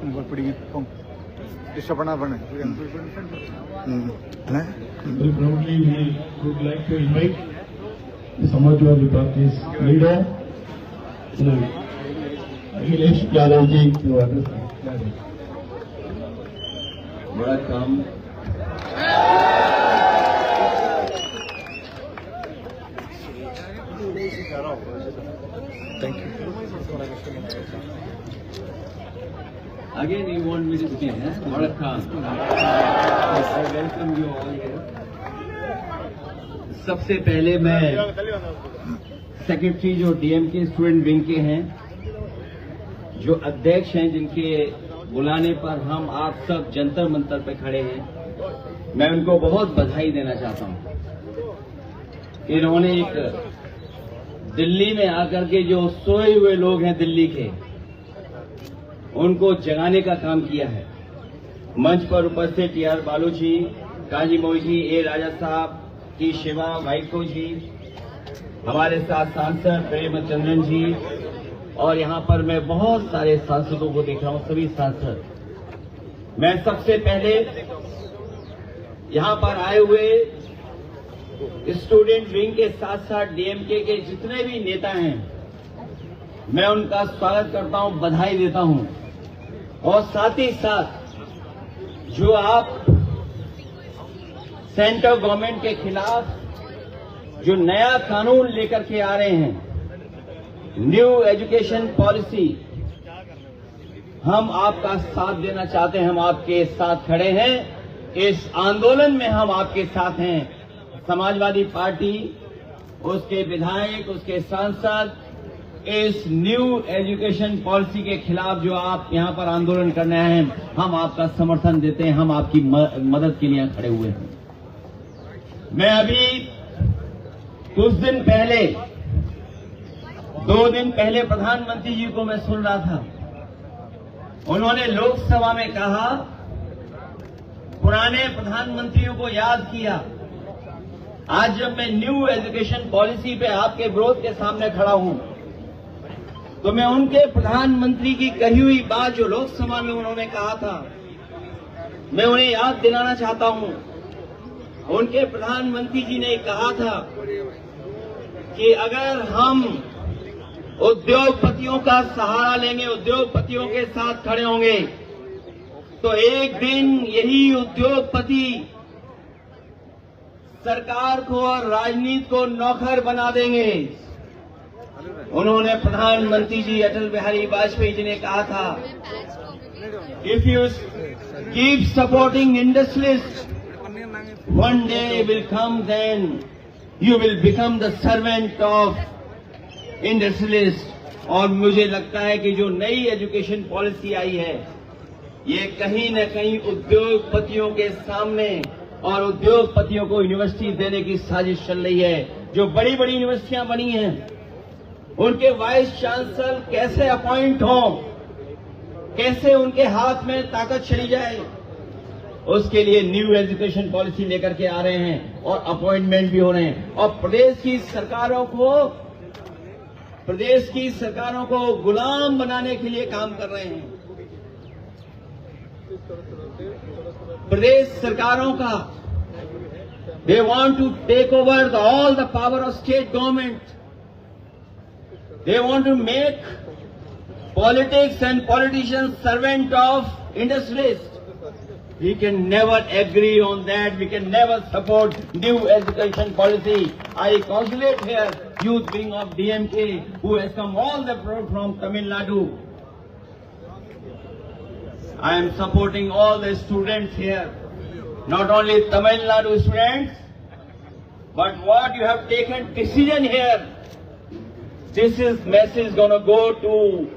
നമ്മൾ പിടിക്കും രക്ഷപ്പെടാൻ പണേ समाजवादी पार्टी लीडर अखिलेश यादव जी को एड्रेस बड़ा काम। Thank you Again, you want me to speak, huh? Vanakkam. I welcome you all here. सबसे पहले मैं सेक्रेटरी जो डीएम के स्टूडेंट विंग के हैं जो अध्यक्ष हैं जिनके बुलाने पर हम आप सब जंतर मंतर पे खड़े हैं मैं उनको बहुत बधाई देना चाहता हूँ इन्होंने एक दिल्ली में आकर के जो सोए हुए लोग हैं दिल्ली के उनको जगाने का काम किया है। मंच पर उपस्थित टी आर बालू जी काजी मोई जी ए राजा साहब टी शिवा वाइको जी, हमारे साथ सांसद प्रेमचंद्रन जी, और यहाँ पर मैं बहुत सारे सांसदों को देख रहा हूँ, सभी सांसद। मैं सबसे पहले यहाँ पर आए हुए स्टूडेंट विंग के साथ साथ डीएमके के जितने भी नेता हैं मैं उनका स्वागत करता हूँ, बधाई देता हूँ। और साथ ही साथ, जो आप सेंट्रल गवर्नमेंट के खिलाफ जो नया कानून लेकर के आ रहे हैं, न्यू एजुकेशन पॉलिसी, हम आपका साथ देना चाहते हैं, हम आपके साथ खड़े हैं। इस आंदोलन में हम आपके साथ हैं। समाजवादी पार्टी, उसके विधायक, उसके सांसद इस न्यू एजुकेशन पॉलिसी के खिलाफ जो आप यहाँ पर आंदोलन करने आए हैं, हम आपका समर्थन देते हैं, हम आपकी मदद के लिए खड़े हुए हैं। मैं अभी कुछ दिन पहले, दो दिन पहले प्रधानमंत्री जी को मैं सुन रहा था। उन्होंने लोकसभा में कहा, पुराने प्रधानमंत्रियों को याद किया। आज जब मैं न्यू एजुकेशन पॉलिसी पे आपके विरोध के सामने खड़ा हूँ तो मैं उनके प्रधानमंत्री की कही हुई बात जो लोकसभा में उन्होंने कहा था, मैं उन्हें याद दिलाना चाहता हूँ। उनके प्रधानमंत्री जी ने कहा था कि अगर हम उद्योगपतियों का सहारा लेंगे, उद्योगपतियों के साथ खड़े होंगे तो एक दिन यही उद्योगपति सरकार को और राजनीति को नौकर बना देंगे। उन्होंने प्रधानमंत्री जी अटल बिहारी वाजपेयी जी ने कहा था if you keep supporting industrialist one day will come then you will become the servant of industrialist और मुझे लगता है कि जो नई एजुकेशन पॉलिसी आई है, ये कहीं न कहीं उद्योगपतियों के सामने और उद्योगपतियों को यूनिवर्सिटी देने की साजिश चल रही है। जो बड़ी बड़ी यूनिवर्सिटियाँ बनी हैं उनके वाइस चांसलर कैसे अपॉइंट हों? कैसे उनके हाथ में ताकत चली जाए? उसके लिए न्यू एजुकेशन पॉलिसी लेकर के आ रहे हैं और अपॉइंटमेंट भी हो रहे हैं। और प्रदेश की सरकारों को, प्रदेश की सरकारों को गुलाम बनाने के लिए काम कर रहे हैं। प्रदेश सरकारों का they want to take over the all the power of state government They want to make politics and politicians servant of industrialists. We can never agree on that. We can never support new education policy. I congratulate here youth wing of DMK who has come all the road from Tamil Nadu. I am supporting all the students here. Not only Tamil Nadu students, but what you have taken decision here This is message going to go to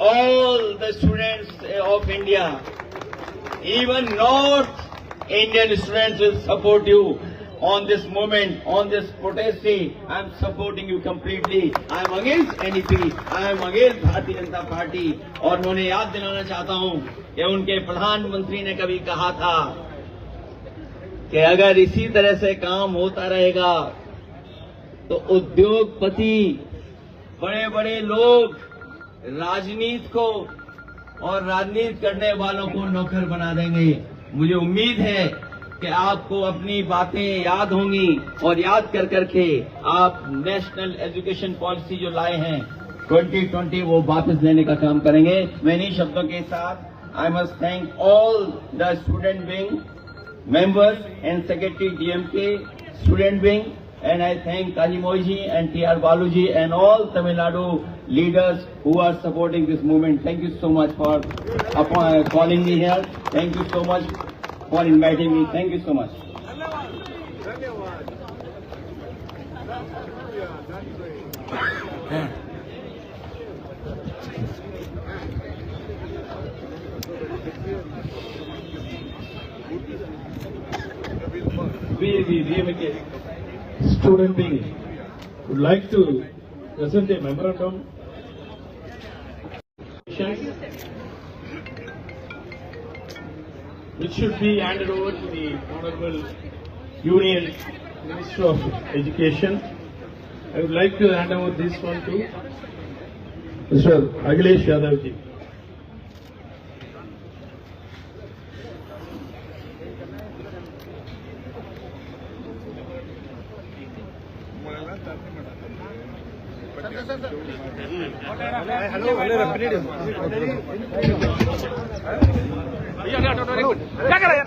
all the students of India. Even North Indian students will support you on this moment, on this protest. I am supporting you completely. I am against NEP. I am against Bharatiya Janata party और मैं उन्हें याद दिलाना चाहता हूँ कि उनके प्रधानमंत्री ने कभी कहा था कि अगर इसी तरह से काम होता रहेगा तो उद्योगपति बड़े बड़े लोग राजनीति को और राजनीति करने वालों को नौकर बना देंगे। मुझे उम्मीद है कि आपको अपनी बातें याद होंगी और याद कर करके आप नेशनल एजुकेशन पॉलिसी जो लाए हैं 2020 वो वापस लेने का काम करेंगे। मैं इन्हीं शब्दों के साथ I must thank all the student wing members and secretary DMK, student wing, and I thank Kajimoji and TR Baluji and all Tamil Nadu leaders who are supporting this movement. Thank you so much for upon, uh, calling me here. Thank you so much for inviting me. Thank you so much. We, we, we, student wing would like to present a memorandum which should be handed over to the Honorable Union Minister of Education. I would like to hand over this one to Mr. बोल। क्या करा यार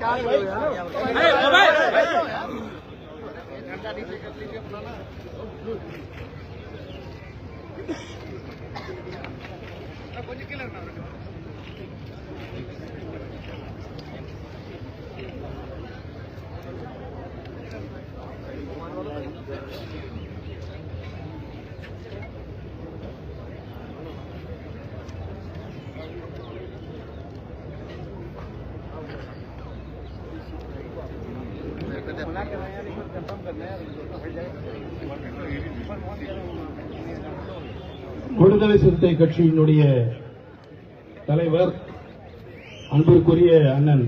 விடுதலை சிறுத்தை கட்சியினுடைய தலைவர் அன்பிற்குரிய அண்ணன்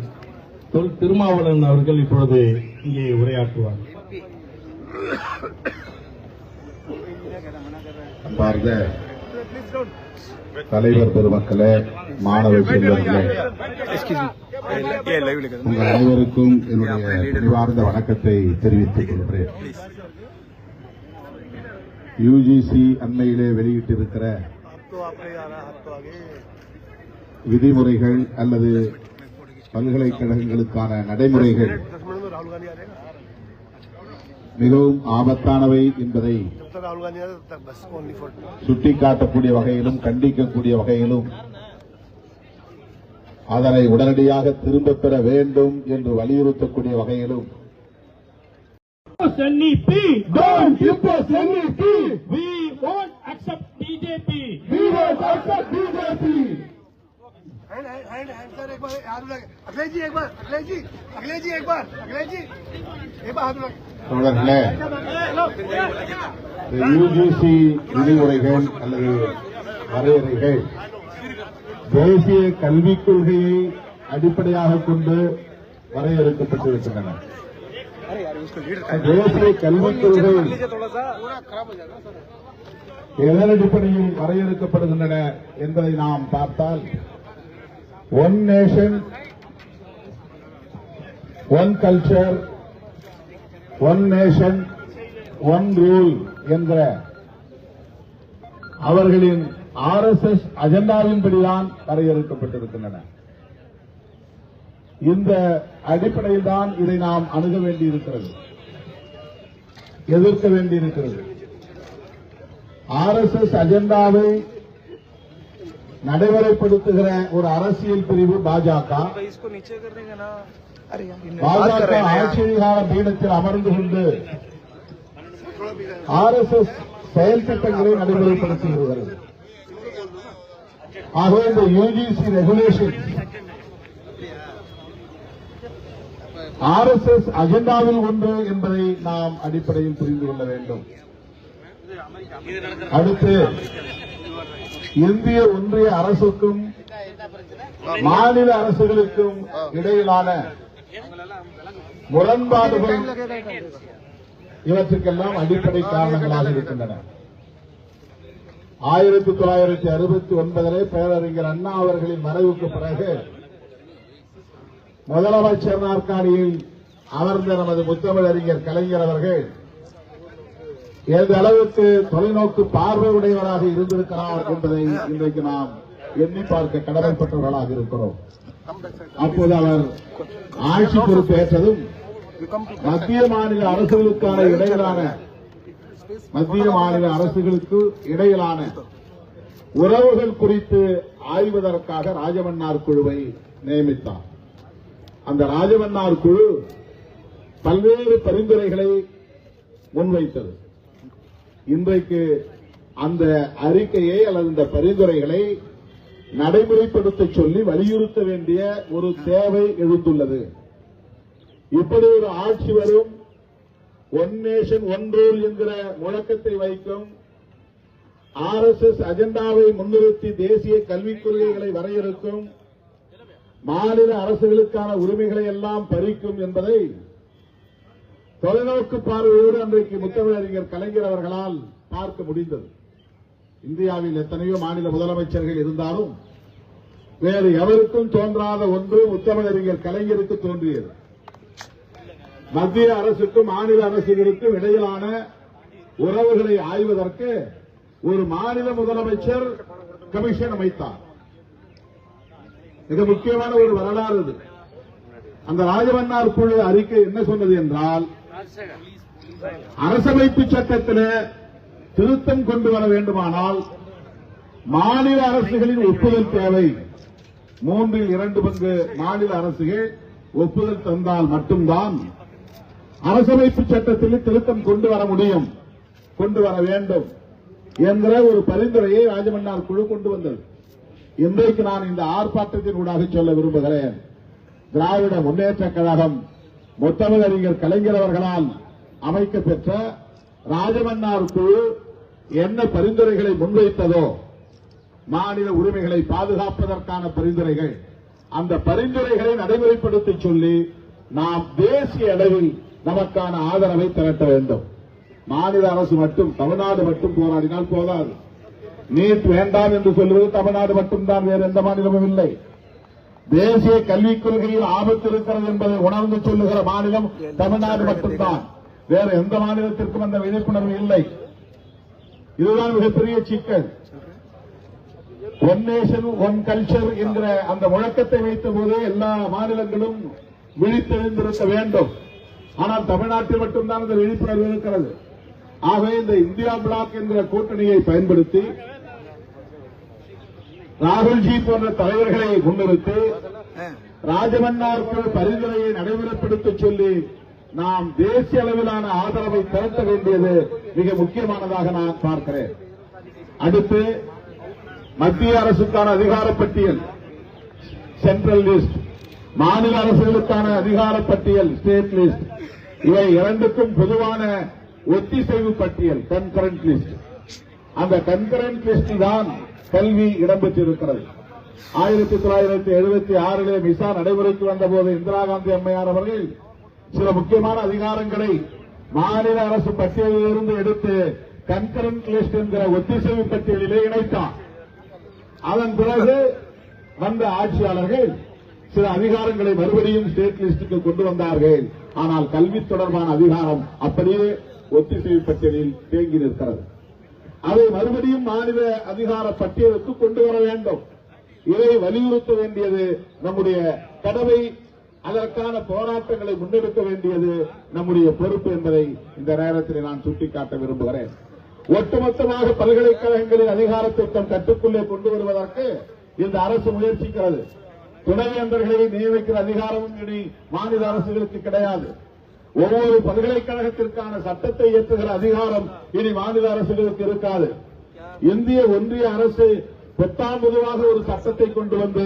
தொல் திருமாவளவன் அவர்கள் இப்பொழுது இங்கே உரையாற்றுவார். பார்த்த தலைவர் பெருமக்களே மாணவ செல்வர்களே உங்கள் அனைவருக்கும் என்னுடைய வணக்கத்தை தெரிவித்துக் கொள்கிறேன். யுஜிசி அண்மையிலே வெளியிட்டிருக்கிற விதிமுறைகள் அல்லது பல்கலைக்கழகங்களுக்கான நடைமுறைகள் மிகவும் ஆபத்தானவை என்பதை சுட்டிக்காட்டக்கூடிய வகையிலும் கண்டிக்கக்கூடிய வகையிலும் அதனை உடனடியாக திரும்பப் பெற வேண்டும் என்று வலியுறுத்தக்கூடிய வகையிலும் NEP! Don't impose NEP! We won't accept BJP! We won't accept BJP! Hand hand hand sir एक बार हाथ उठा के- अखिलेश जी एक बार अखिलेश जी अखिलेश जी एक बार अखिलेश जी एक बार हाथ उठा के- தோழர்களே யுஜிசி விதிமுறைகள் அல்லது வரையறைகள் தேசிய கல்விக் கொள்கையை அடிப்படையாக கொண்டு வரையறுக்கப்பட்டிருக்கின்றன. தேசிய கல்விக் கொள்கை எதன் அடிப்படையில் வரையறுக்கப்படுகின்றன என்பதை நாம் பார்த்தால் one nation one culture one nation one rule என்ற அவர்களின் ஆர் எஸ் எஸ் அஜெண்டாவின்படிதான் வரையறுக்கப்பட்டிருக்கின்றன. இந்த அடிப்படையில் தான் இதை நாம் அணுக வேண்டியிருக்கிறது. எதிர்க்க வேண்டியிருக்கிறது. ஆர் எஸ் எஸ் அஜெண்டாவை நடைமுறைப்படுத்துகிற ஒரு அரசியல் பிரிவு பாஜக. பாஜக ஆட்சியதிகார பீடத்தில் அமர்ந்து கொண்டு ஆர் எஸ் எஸ் செயல் திட்டங்களை நடைமுறைப்படுத்தி வருகிறது. ஆகவே இந்த UGC regulation R S S அஜெண்டாவில் ஒன்று என்பதை நாம் அடிப்படையில் புரிந்து கொள்ள வேண்டும். அடுத்து இந்திய ஒன்றிய அரசுக்கும் மாநில அரசுகளுக்கும் இடையிலான முரண்பாடுகள் இவற்றுக்கெல்லாம் அடிப்படை காரணங்களாக இருக்கின்றன. ஆயிரத்தி தொள்ளாயிரத்தி அறுபத்தி ஒன்பதிலே பேரறிஞர் அண்ணா அவர்களின் மறைவுக்கு பிறகு முதலமைச்சர் நாற்காலியில் அமர்ந்த நமது முத்தமிழறிஞர் கலைஞர் அவர்கள் எந்த அளவுக்கு தொலைநோக்கு பார்வை உடையவராக இருந்திருக்கிறார் என்பதை இன்றைக்கு நாம் எண்ணி பார்க்க கடமைப்பட்டவர்களாக இருக்கிறோம். அப்போது அவர் ஆட்சி பொறுப்பேற்றதும் மத்திய மாநில அரசுகளுக்கான இடையிலான மத்திய மாநில அரசுகளுக்கு இடையிலான உறவுகள் குறித்து ஆய்வதற்காக ராஜமன்னார் குழுவை நியமித்தார். அந்த ராஜமன்னார் குழு பல்வேறு பரிந்துரைகளை முன்வைத்தது. இன்றைக்கு அந்த அறிக்கையை அல்லது இந்த பரிந்துரைகளை நடைமுறைப்படுத்த சொல்லி வலியுறுத்த வேண்டிய ஒரு தேவை எழுந்துள்ளது. இப்படி ஒரு ஆட்சி வரும் ஒன் நேஷன் ஒன் ரூல் என்கிற முழக்கத்தை வைக்கும் ஆர் எஸ் எஸ் அஜெண்டாவை முன்னிறுத்தி தேசிய கல்விக் கொள்கைகளை வரையறுக்கும் மாநில அரசுகளுக்கான உரிமைகளை எல்லாம் பறிக்கும் என்பதை தொலைநோக்கு பார்வையோடு அன்றைக்கு முத்தமிழறிஞர் கலைஞர் அவர்களால் பார்க்க முடிந்தது. இந்தியாவில் எத்தனையோ மாநில முதலமைச்சர்கள் இருந்தாலும் வேறு எவருக்கும் தோன்றாத ஒன்று முத்தமிழறிஞர் கலைஞருக்கு தோன்றியது. மத்திய அரசுக்கும் மாநில அரசுகளுக்கும் இடையிலான உறவுகளை ஆய்வதற்கு ஒரு மாநில முதலமைச்சர் கமிஷன் அமைத்தார். மிக முக்கியமான ஒரு வரலாறு இது. அந்த ராஜவண்ணார் குழு அறிக்கை என்ன சொன்னது என்றால் அரசமைப்பு சட்டத்தில் திருத்தம் கொண்டு வர வேண்டுமானால் மாநில அரசுகளின் ஒப்புதல் தேவை. மூன்றில் இரண்டு பங்கு மாநில அரசுகள் ஒப்புதல் தந்தால் மட்டும்தான் அரசமைப்பு சட்டத்தில் திருத்தம் கொண்டு வர முடியும். கொண்டு வர வேண்டும் என்கிற ஒரு பரிந்துரையை ராஜமன்னார் குழு கொண்டு வந்தது. இன்றைக்கு நான் இந்த ஆர்ப்பாட்டத்தின் ஊடாக சொல்ல விரும்புகிறேன். திராவிட முன்னேற்ற கழகம் முத்தமிழறிஞர் கலைஞர் அவர்களால் அமைக்கப்பெற்ற ராஜமன்னார் குழு என்ன பரிந்துரைகளை முன்வைத்ததோ மாநில உரிமைகளை பாதுகாப்பதற்கான பரிந்துரைகள் அந்த பரிந்துரைகளை நடைமுறைப்படுத்தி சொல்லி நாம் தேசிய அளவில் நமக்கான ஆதரவை திரட்ட வேண்டும். மாநில அரசு மட்டும் தமிழ்நாடு மட்டும் போராடினால் போதாது. நீட் வேண்டாம் என்று சொல்வது தமிழ்நாடு மட்டும்தான் வேறு எந்த மாநிலமும் இல்லை. தேசிய கல்விக் கொள்கையில் ஆபத்து இருக்கிறது என்பதை உணர்ந்து சொல்லுகிற மாநிலம் தமிழ்நாடு மட்டும்தான். வேறு எந்த மாநிலத்திற்கும் அந்த விழிப்புணர்வு இல்லை. இதுதான் மிகப்பெரிய சிக்கல். ஒன் நேஷன் ஒன் கல்ச்சர் என்கிற அந்த முழக்கத்தை வைத்த போது எல்லா மாநிலங்களும் விழித்தெழுந்திருக்க வேண்டும். ஆனால் தமிழ்நாட்டில் மட்டும்தான் அந்த விழிப்புணர்வு இருக்கிறது. ஆகவே இந்த இந்தியா பிளாக் என்ற கூட்டணியை பயன்படுத்தி ராகுல்ஜி போன்ற தலைவர்களை முன்னிறுத்தி ராஜமன்னாருக்கு பரிந்துரையை நடைமுறைப்படுத்த சொல்லி நாம் தேசிய அளவிலான ஆதரவை திரட்ட வேண்டியது மிக முக்கியமானதாக நான் பார்க்கிறேன். அடுத்து மத்திய அரசுக்கான அதிகார பட்டியல் சென்ட்ரல் லிஸ்ட் மாநில அரசுகளுக்கான அதிகார பட்டியல் ஸ்டேட் லிஸ்ட் இவை இரண்டுக்கும் பொதுவான ஒத்திசைவு பட்டியல் கன்கரண்ட் லிஸ்ட் அந்த கன்கரண்ட் லிஸ்ட் தான் கல்வி இடம்பெற்றிருக்கிறது. ஆயிரத்தி தொள்ளாயிரத்தி எழுபத்தி ஆறிலே மிசா நடைமுறைக்கு வந்தபோது இந்திரா காந்தி அம்மையார் அவர்கள் சில முக்கியமான அதிகாரங்களை மாநில அரசு பட்டியலிலிருந்து எடுத்து கன்கரண்ட் லிஸ்ட் என்கிற ஒத்திசைவு பட்டியலிலே இணைத்தார். அதன் பிறகு வந்த ஆட்சியாளர்கள் சில அதிகாரங்களை மறுபடியும் ஸ்டேட் லிஸ்டுக்கு கொண்டு வந்தார்கள். ஆனால் கல்வி தொடர்பான அதிகாரம் அப்படியே ஒத்திசைவு பட்டியலில் தேங்கி நிற்கிறது. அதை மறுபடியும் மாநில அதிகார பட்டியலுக்கு கொண்டு வர வேண்டும். இதை வலியுறுத்த வேண்டியது நம்முடைய கடமை. அதற்கான போராட்டங்களை முன்னெடுக்க வேண்டியது நம்முடைய பொறுப்பு என்பதை இந்த நேரத்தில் நான் சுட்டிக்காட்ட விரும்புகிறேன். ஒட்டுமொத்தமாக பல்கலைக்கழகங்களின் அதிகாரத்திட்டம் கட்டுக்குள்ளே கொண்டு வருவதற்கு இந்த அரசு முயற்சிக்கிறது. துணைவேந்தர்களை நியமிக்கிற அதிகாரமும் இனி மாநில அரசுகளுக்கு கிடையாது. ஒவ்வொரு பல்கலைக்கழகத்திற்கான சட்டத்தை இயற்றுகிற அதிகாரம் இனி மாநில அரசுகளுக்கு இருக்காது. இந்திய ஒன்றிய அரசு பொத்தாம் பொதுவாக ஒரு சட்டத்தை கொண்டு வந்து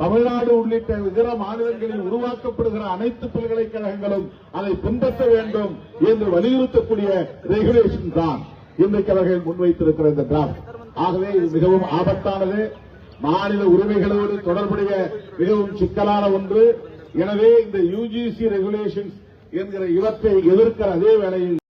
தமிழ்நாடு உள்ளிட்ட இதர மாநிலங்களில் உருவாக்கப்படுகிற அனைத்து பல்கலைக்கழகங்களும் அதை பின்பற்ற வேண்டும் என்று வலியுறுத்தக்கூடிய ரெகுலேஷன் தான் இன்றைக்கு அவர்கள் முன்வைத்திருக்கிற இந்த டிராப்ட் ஆகவே இது மிகவும் ஆபத்தானது. மாநில உரிமைகளோடு தொடர்புடைய மிகவும் சிக்கலான ஒன்று. எனவே இந்த யுஜிசி ரெகுலேஷன்ஸ் என்கிற இவற்றை எதிர்க்கிற அதே வேளையில்